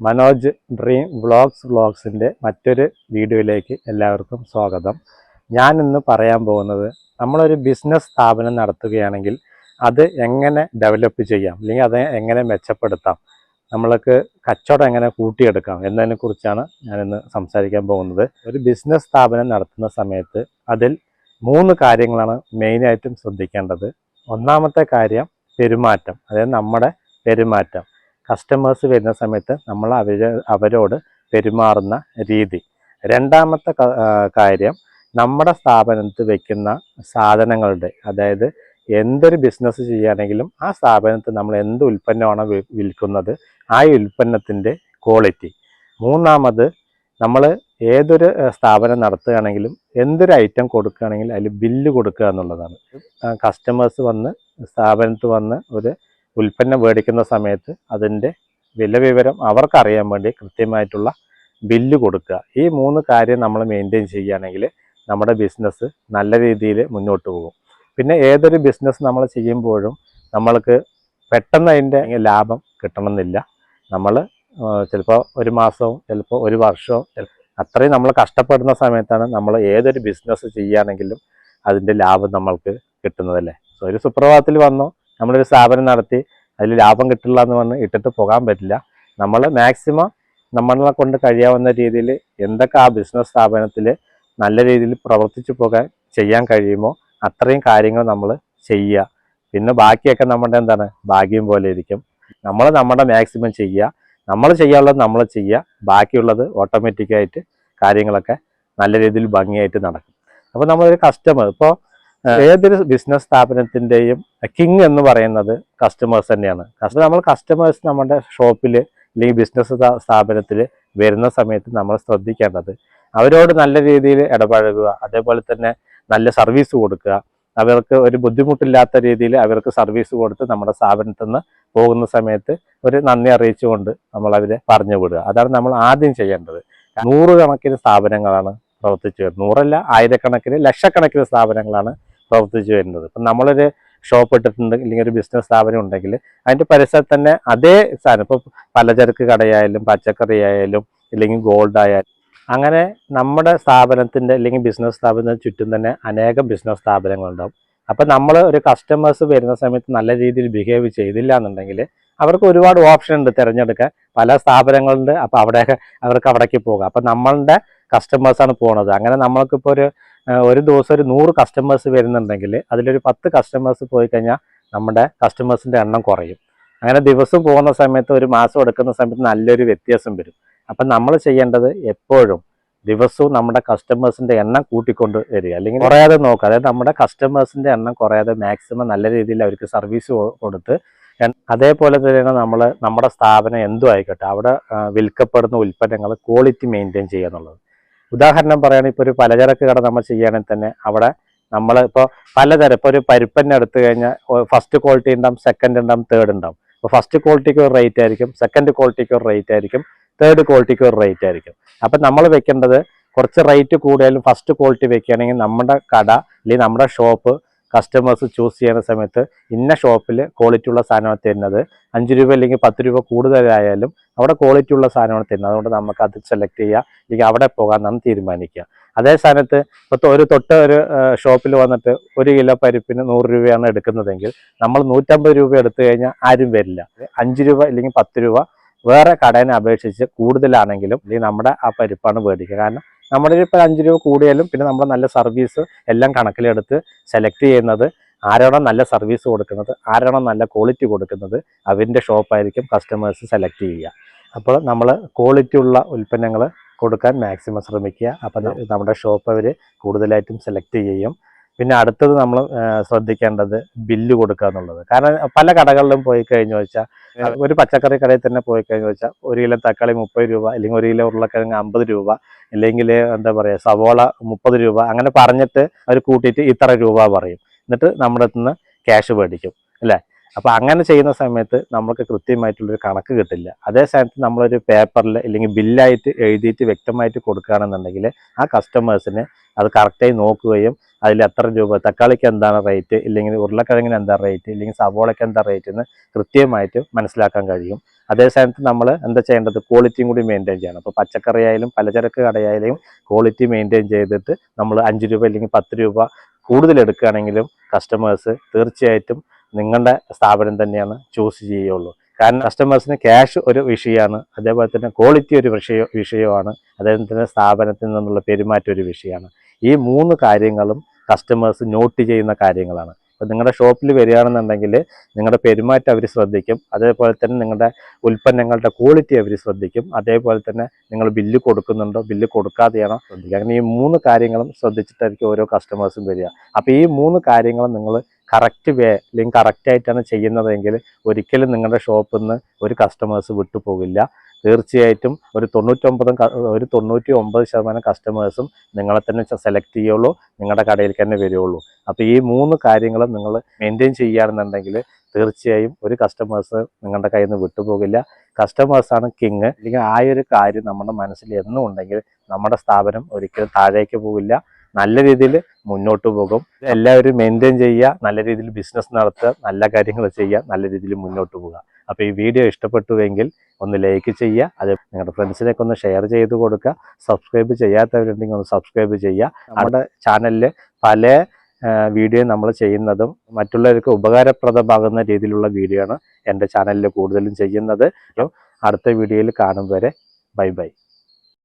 Manoj dream vlogs വ്ളോഗ്സിന്റെ മറ്റൊരു വീഡിയോയിലേക്ക് എല്ലാവർക്കും സ്വാഗതം. ഞാൻ ഇന്ന് പറയാൻ പോകുന്നത് നമ്മളൊരു ബിസിനസ് സ്ഥാപനം നടത്തുകയാണെങ്കിൽ അത് എങ്ങനെ ഡെവലപ്പ് ചെയ്യാം അല്ലെങ്കിൽ അത് എങ്ങനെ മെച്ചപ്പെടുത്താം നമ്മൾക്ക് കച്ചവടം എങ്ങനെ കൂട്ടിയെടുക്കാം എന്നതിനെ കുറിച്ചാണ് ഞാനിന്ന് സംസാരിക്കാൻ പോകുന്നത്. ഒരു ബിസിനസ് സ്ഥാപനം നടത്തുന്ന സമയത്ത് അതിൽ മൂന്ന് കാര്യങ്ങളാണ് മെയിനായിട്ടും ശ്രദ്ധിക്കേണ്ടത്. ഒന്നാമത്തെ കാര്യം പെരുമാറ്റം അതായത് നമ്മുടെ പെരുമാറ്റം. കസ്റ്റമേഴ്സ് വരുന്ന സമയത്ത് നമ്മൾ അവർ അവരോട് പെരുമാറുന്ന രീതി. രണ്ടാമത്തെ കാര്യം നമ്മുടെ സ്ഥാപനത്തിൽ വയ്ക്കുന്ന സാധനങ്ങളുടെ അതായത് എന്തൊരു ബിസിനസ് ചെയ്യുകയാണെങ്കിലും ആ സ്ഥാപനത്തിൽ നമ്മൾ എന്ത് ഉൽപ്പന്നമാണ് വിൽക്കുന്നത് ആ ഉൽപ്പന്നത്തിന്റെ ക്വാളിറ്റി മൂന്നാമത് നമ്മൾ ഏതൊരു സ്ഥാപനം നടത്തുകയാണെങ്കിലും എന്തൊരു ഐറ്റം കൊടുക്കുകയാണെങ്കിലും അതിൽ ബില്ല് കൊടുക്കുക എന്നുള്ളതാണ്. കസ്റ്റമേഴ്സ് വന്ന് സ്ഥാപനത്ത് വന്ന് ഒരു ഉൽപ്പന്നം മേടിക്കുന്ന സമയത്ത് അതിന്റെ വില വിവരം അവർക്കറിയാൻ വേണ്ടി കൃത്യമായിട്ടുള്ള ബില്ല് കൊടുക്കുക. ഈ മൂന്ന് കാര്യം നമ്മൾ മെയിന്റെയിൻ ചെയ്യുകയാണെങ്കിൽ നമ്മുടെ ബിസിനസ് നല്ല രീതിയിൽ മുന്നോട്ട് പോകും. പിന്നെ ഏതൊരു ബിസിനസ് നമ്മൾ ചെയ്യുമ്പോഴും നമ്മൾക്ക് പെട്ടെന്ന് അതിന്റെ ലാഭം കിട്ടണമെന്നില്ല. നമ്മൾ ചിലപ്പോൾ ഒരു മാസവും ചിലപ്പോൾ ഒരു വർഷവും അത്രയും നമ്മൾ കഷ്ടപ്പെടുന്ന സമയത്താണ് നമ്മൾ ഏതൊരു ബിസിനസ് ചെയ്യുകയാണെങ്കിലും അതിന്റെ ലാഭം നമ്മൾക്ക് കിട്ടുന്നതല്ലേ? സോ ഒരു സുപ്രഭാതത്തിൽ വന്നു. നമ്മളൊരു സ്ഥാപനം നടത്തി അതിൽ ലാഭം കിട്ടില്ല എന്ന് പറഞ്ഞ് ഇട്ടിട്ട് പോകാൻ പറ്റില്ല. നമ്മൾ മാക്സിമം നമ്മളെ കൊണ്ട് കഴിയാവുന്ന രീതിയിൽ എന്തൊക്കെ ആ ബിസിനസ് സ്ഥാപനത്തിൽ നല്ല രീതിയിൽ പ്രവർത്തിച്ചു പോകാൻ ചെയ്യാൻ കഴിയുമോ അത്രയും കാര്യങ്ങൾ നമ്മൾ ചെയ്യുക. പിന്നെ ബാക്കിയൊക്കെ നമ്മുടെ എന്താണ് ഭാഗ്യം പോലെ ഇരിക്കും. നമ്മൾ നമ്മുടെ മാക്സിമം ചെയ്യുക. നമ്മൾ ചെയ്യാനുള്ളത് നമ്മൾ ചെയ്യുക. ബാക്കിയുള്ളത് ഓട്ടോമാറ്റിക്കായിട്ട് കാര്യങ്ങളൊക്കെ നല്ല രീതിയിൽ ഭംഗിയായിട്ട് നടക്കും. അപ്പോൾ നമ്മളൊരു കസ്റ്റമർ ഇപ്പോൾ ഏതൊരു ബിസിനസ് സ്ഥാപനത്തിന്റെയും കിങ് എന്ന് പറയുന്നത് കസ്റ്റമേഴ്സ് തന്നെയാണ്. കാരണം നമ്മൾ കസ്റ്റമേഴ്സ് നമ്മുടെ ഷോപ്പിൽ അല്ലെങ്കിൽ ബിസിനസ് സ്ഥാപനത്തിൽ വരുന്ന സമയത്ത് നമ്മൾ ശ്രദ്ധിക്കേണ്ടത് അവരോട് നല്ല രീതിയിൽ ഇടപഴകുക അതേപോലെ തന്നെ നല്ല സർവീസ് കൊടുക്കുക. അവർക്ക് ഒരു ബുദ്ധിമുട്ടില്ലാത്ത രീതിയിൽ അവർക്ക് സർവീസ് കൊടുത്ത് നമ്മുടെ സ്ഥാപനത്തിൽ നിന്ന് പോകുന്ന സമയത്ത് ഒരു നന്ദി അറിയിച്ചുകൊണ്ട് നമ്മൾ അവരെ പറഞ്ഞു വിടുക. അതാണ് നമ്മൾ ആദ്യം ചെയ്യേണ്ടത്. നൂറുകണക്കിന് സ്ഥാപനങ്ങളാണ് പ്രവർത്തിച്ചു വരുന്നത്. നൂറല്ല ആയിരക്കണക്കിന് ലക്ഷക്കണക്കിന് സ്ഥാപനങ്ങളാണ് പ്രവർത്തിച്ചു വരുന്നത്. ഇപ്പം നമ്മളൊരു ഷോപ്പ് ഇട്ടിട്ടുണ്ട് അല്ലെങ്കിൽ ഒരു ബിസിനസ് സ്ഥാപനം ഉണ്ടെങ്കിൽ അതിന്റെ പരിസരത്ത് തന്നെ അതേ സാധനം. ഇപ്പോൾ പലചരക്ക് കടയായാലും പച്ചക്കറി ആയാലും ഇല്ലെങ്കിൽ ഗോൾഡ് ആയാലും അങ്ങനെ നമ്മുടെ സ്ഥാപനത്തിന്റെ അല്ലെങ്കിൽ ബിസിനസ് സ്ഥാപനത്തിന് ചുറ്റും തന്നെ അനേകം ബിസിനസ് സ്ഥാപനങ്ങളുണ്ടാവും. അപ്പം നമ്മൾ ഒരു കസ്റ്റമേഴ്സ് വരുന്ന സമയത്ത് നല്ല രീതിയിൽ ബിഹേവ് ചെയ്തില്ല എന്നുണ്ടെങ്കിൽ അവർക്ക് ഒരുപാട് ഓപ്ഷൻ ഉണ്ട് തിരഞ്ഞെടുക്കാൻ. പല സ്ഥാപനങ്ങളുണ്ട് അപ്പോൾ അവിടെയൊക്കെ അവർക്ക് അവിടേക്ക് പോകാം. അപ്പം നമ്മളുടെ കസ്റ്റമേഴ്സാണ് പോണത്. അങ്ങനെ നമ്മൾക്കിപ്പോൾ ഒരു ഒരു ദിവസം ഒരു നൂറ് കസ്റ്റമേഴ്സ് വരുന്നുണ്ടെങ്കിൽ അതിലൊരു പത്ത് കസ്റ്റമേഴ്സ് പോയി കഴിഞ്ഞാൽ നമ്മുടെ കസ്റ്റമേഴ്സിന്റെ എണ്ണം കുറയും. അങ്ങനെ ദിവസം പോകുന്ന സമയത്ത് ഒരു മാസം എടുക്കുന്ന സമയത്ത് നല്ലൊരു വ്യത്യാസം വരും. അപ്പം നമ്മൾ ചെയ്യേണ്ടത് എപ്പോഴും ദിവസവും നമ്മുടെ കസ്റ്റമേഴ്സിന്റെ എണ്ണം കൂട്ടിക്കൊണ്ട് വരിക. അല്ലെങ്കിൽ കുറയാതെ നോക്കുക. അതായത് നമ്മുടെ കസ്റ്റമേഴ്സിന്റെ എണ്ണം കുറയാതെ മാക്സിമം നല്ല രീതിയിൽ അവർക്ക് സർവീസ് കൊടുത്ത് അതേപോലെ തന്നെയാണ് നമ്മൾ നമ്മുടെ സ്ഥാപനം എന്തും ആയിക്കോട്ടെ. അവിടെ വിൽക്കപ്പെടുന്ന ഉൽപ്പന്നങ്ങൾ ക്വാളിറ്റി മെയിന്റെയിൻ ചെയ്യുക എന്നുള്ളത്. ഉദാഹരണം പറയുകയാണെങ്കിൽ ഇപ്പോൾ ഒരു പലചരക്ക് കട നമ്മൾ ചെയ്യുകയാണെങ്കിൽ തന്നെ അവിടെ നമ്മൾ ഇപ്പോൾ പലതരം ഇപ്പോൾ ഒരു പരിപ്പന്നെ എടുത്തു കഴിഞ്ഞാൽ ഫസ്റ്റ് ക്വാളിറ്റി ഉണ്ടാവും സെക്കൻഡ് ഉണ്ടാവും തേർഡ് ഉണ്ടാവും. അപ്പോൾ ഫസ്റ്റ് ക്വാളിറ്റിക്ക് ഒരു റേറ്റ് ആയിരിക്കും സെക്കൻഡ് ക്വാളിറ്റിക്ക് ഒരു റേറ്റ് ആയിരിക്കും തേർഡ് ക്വാളിറ്റിക്ക് ഒരു റേറ്റ് ആയിരിക്കും. അപ്പം നമ്മൾ വെക്കേണ്ടത് കുറച്ച് റേറ്റ് കൂടിയാലും ഫസ്റ്റ് ക്വാളിറ്റി വെക്കുകയാണെങ്കിൽ നമ്മുടെ കട അല്ലെങ്കിൽ നമ്മുടെ ഷോപ്പ് കസ്റ്റമേഴ്സ് ചൂസ് ചെയ്യുന്ന സമയത്ത് ഇന്ന ഷോപ്പിൽ ക്വാളിറ്റി ഉള്ള സാധനമാണ് തരുന്നത്. അഞ്ച് രൂപ അല്ലെങ്കിൽ പത്ത് രൂപ കൂടുതലായാലും അവിടെ ക്വാളിറ്റി ഉള്ള സാധനമാണ് തരുന്നത്. അതുകൊണ്ട് നമുക്ക് അത് സെലക്ട് ചെയ്യുക അല്ലെങ്കിൽ അവിടെ പോകാൻ നാം തീരുമാനിക്കുക. അതേ സ്ഥാനത്ത് ഇപ്പോൾ ഒരു തൊട്ട് ഒരു ഷോപ്പിൽ വന്നിട്ട് ഒരു കിലോ പരിപ്പിന് നൂറ് രൂപയാണ് എടുക്കുന്നതെങ്കിൽ നമ്മൾ നൂറ്റമ്പത് രൂപ എടുത്തു കഴിഞ്ഞാൽ ആരും വരില്ല. അഞ്ച് രൂപ അല്ലെങ്കിൽ പത്ത് രൂപ വേറെ കടേനെ അപേക്ഷിച്ച് കൂടുതലാണെങ്കിലും നമ്മുടെ ആ പരിപ്പാണ് മേടിക്കുക കാരണം നമ്മുടെ ഇപ്പോൾ അഞ്ച് രൂപ കൂടിയാലും പിന്നെ നമ്മുടെ നല്ല സർവീസ് എല്ലാം കണക്കിലെടുത്ത് സെലക്ട് ചെയ്യുന്നത് ആരാണോ നല്ല സർവീസ് കൊടുക്കുന്നത് ആരാണോ നല്ല ക്വാളിറ്റി കൊടുക്കുന്നത് അവന്റെ ഷോപ്പായിരിക്കും കസ്റ്റമേഴ്സ് സെലക്ട് ചെയ്യുക. അപ്പോൾ നമ്മൾ ക്വാളിറ്റി ഉള്ള ഉൽപ്പന്നങ്ങൾ കൊടുക്കാൻ മാക്സിമം ശ്രമിക്കുക. അപ്പം നമ്മുടെ ഷോപ്പ് അവർ കൂടുതലായിട്ടും സെലക്ട് ചെയ്യും. പിന്നെ അടുത്തത് നമ്മൾ ശ്രദ്ധിക്കേണ്ടത് ബില്ല് കൊടുക്കുക എന്നുള്ളത്. കാരണം പല കടകളിലും പോയി കഴിഞ്ഞു വെച്ചാൽ ഒരു പച്ചക്കറി കടയിൽ തന്നെ പോയി കഴിഞ്ഞു വെച്ചാൽ ഒരു കിലോ തക്കാളി മുപ്പത് രൂപ അല്ലെങ്കിൽ ഒരു കിലോ ഉരുളക്കിഴങ്ങ് അമ്പത് രൂപ അല്ലെങ്കിൽ എന്താ പറയുക സവോള മുപ്പത് രൂപ അങ്ങനെ പറഞ്ഞിട്ട് അവർ കൂട്ടിയിട്ട് ഇത്ര രൂപ പറയും. എന്നിട്ട് നമ്മുടെ അടുത്ത് നിന്ന് ക്യാഷ് മേടിക്കും. അല്ലേ? അപ്പോൾ അങ്ങനെ ചെയ്യുന്ന സമയത്ത് നമുക്ക് കൃത്യമായിട്ടുള്ളൊരു കണക്ക് കിട്ടില്ല. അതേ സമയത്ത് നമ്മളൊരു പേപ്പറിൽ അല്ലെങ്കിൽ ബില്ലായിട്ട് എഴുതിയിട്ട് വ്യക്തമായിട്ട് കൊടുക്കുകയാണെന്നുണ്ടെങ്കിൽ ആ കസ്റ്റമേഴ്സിന് അത് കറക്റ്റായി നോക്കുകയും അതിൽ എത്ര രൂപ തക്കാളിക്ക് എന്താണ് റേറ്റ് ഇല്ലെങ്കിൽ ഉരുളക്കിഴങ്ങിന് എന്താ റേറ്റ് ഇല്ലെങ്കിൽ സവോളയ്ക്ക് എന്താ റേറ്റ് എന്ന് കൃത്യമായിട്ട് മനസ്സിലാക്കാൻ കഴിയും. അതേ സമയത്ത് നമ്മൾ എന്താ ചെയ്യേണ്ടത്? ക്വാളിറ്റിയും കൂടി മെയിന്റെയിൻ ചെയ്യണം. അപ്പോൾ പച്ചക്കറി ആയാലും പലചരക്ക് കടയായാലും ക്വാളിറ്റി മെയിന്റെയിൻ ചെയ്തിട്ട് നമ്മൾ അഞ്ച് രൂപ അല്ലെങ്കിൽ പത്ത് രൂപ കൂടുതൽ എടുക്കുകയാണെങ്കിലും കസ്റ്റമേഴ്സ് തീർച്ചയായിട്ടും നിങ്ങളുടെ സ്ഥാപനം തന്നെയാണ് ചൂസ് ചെയ്യുള്ളൂ കാരണം കസ്റ്റമേഴ്സിന് ക്യാഷ് ഒരു വിഷയമാണ് അതേപോലെ തന്നെ ക്വാളിറ്റി ഒരു വിഷയ വിഷയമാണ് അതേപോലെ തന്നെ സ്ഥാപനത്തിൽ നിന്നുള്ള പെരുമാറ്റം ഒരു വിഷയമാണ്. ഈ മൂന്ന് കാര്യങ്ങളും കസ്റ്റമേഴ്സ് നോട്ട് ചെയ്യുന്ന കാര്യങ്ങളാണ്. അപ്പോൾ നിങ്ങളുടെ ഷോപ്പിൽ വരികയാണെന്നുണ്ടെങ്കിൽ നിങ്ങളുടെ പെരുമാറ്റം അവർ ശ്രദ്ധിക്കും അതേപോലെ തന്നെ നിങ്ങളുടെ ഉൽപ്പന്നങ്ങളുടെ ക്വാളിറ്റി അവർ ശ്രദ്ധിക്കും അതേപോലെ തന്നെ നിങ്ങൾ ബില്ല് കൊടുക്കുന്നുണ്ടോ ബില്ല് കൊടുക്കാതെയാണോ ശ്രദ്ധിക്കുക. അങ്ങനെ ഈ മൂന്ന് കാര്യങ്ങളും ശ്രദ്ധിച്ചിട്ടായിരിക്കും ഓരോ കസ്റ്റമേഴ്സും വരിക. അപ്പോൾ ഈ മൂന്ന് കാര്യങ്ങളും നിങ്ങൾ കറക്റ്റ് വേ അല്ലെങ്കിൽ കറക്റ്റ് ആയിട്ടാണ് ചെയ്യുന്നതെങ്കിൽ ഒരിക്കലും നിങ്ങളുടെ ഷോപ്പിൽ നിന്ന് ഒരു കസ്റ്റമേഴ്സ് വിട്ടുപോകില്ല തീർച്ചയായിട്ടും ഒരു തൊണ്ണൂറ്റൊമ്പതും ഒരു തൊണ്ണൂറ്റി ഒമ്പത് ശതമാനം കസ്റ്റമേഴ്സും നിങ്ങളെ തന്നെ സെലക്ട് ചെയ്യുള്ളൂ. നിങ്ങളുടെ കടയിലേക്ക് തന്നെ വരുള്ളൂ. അപ്പോൾ ഈ മൂന്ന് കാര്യങ്ങളും നിങ്ങൾ മെയിന്റെയിൻ ചെയ്യുകയാണെന്നുണ്ടെങ്കിൽ തീർച്ചയായും ഒരു കസ്റ്റമേഴ്സ് നിങ്ങളുടെ കയ്യിൽ നിന്ന് വിട്ടുപോകില്ല കസ്റ്റമേഴ്സാണ് കിങ് അല്ലെങ്കിൽ ആ ഒരു കാര്യം നമ്മുടെ മനസ്സിൽ എന്നും ഉണ്ടെങ്കിൽ നമ്മുടെ സ്ഥാപനം ഒരിക്കലും താഴേക്ക് പോകില്ല. നല്ല രീതിയിൽ മുന്നോട്ട് പോകും. എല്ലാവരും മെയിന്റെയിൻ ചെയ്യുക നല്ല രീതിയിൽ ബിസിനസ് നടത്തുക നല്ല കാര്യങ്ങൾ ചെയ്യുക നല്ല രീതിയിൽ മുന്നോട്ട് പോകുക അപ്പോൾ ഈ വീഡിയോ ഇഷ്ടപ്പെട്ടുവെങ്കിൽ ഒന്ന് ലൈക്ക് ചെയ്യുക അത് നിങ്ങളുടെ ഫ്രണ്ട്സിനൊക്കെ ഒന്ന് ഷെയർ ചെയ്ത് കൊടുക്കുക. സബ്സ്ക്രൈബ് ചെയ്യാത്തവരുണ്ടെങ്കിൽ ഒന്ന് സബ്സ്ക്രൈബ് ചെയ്യുക. നമ്മുടെ ചാനലിൽ പല വീഡിയോ നമ്മൾ ചെയ്യുന്നതും മറ്റുള്ളവർക്ക് ഉപകാരപ്രദമാകുന്ന രീതിയിലുള്ള വീഡിയോ ആണ് എന്റെ ചാനലിൽ കൂടുതലും ചെയ്യുന്നത്. അടുത്ത വീഡിയോയിൽ കാണും വരെ. Bye bye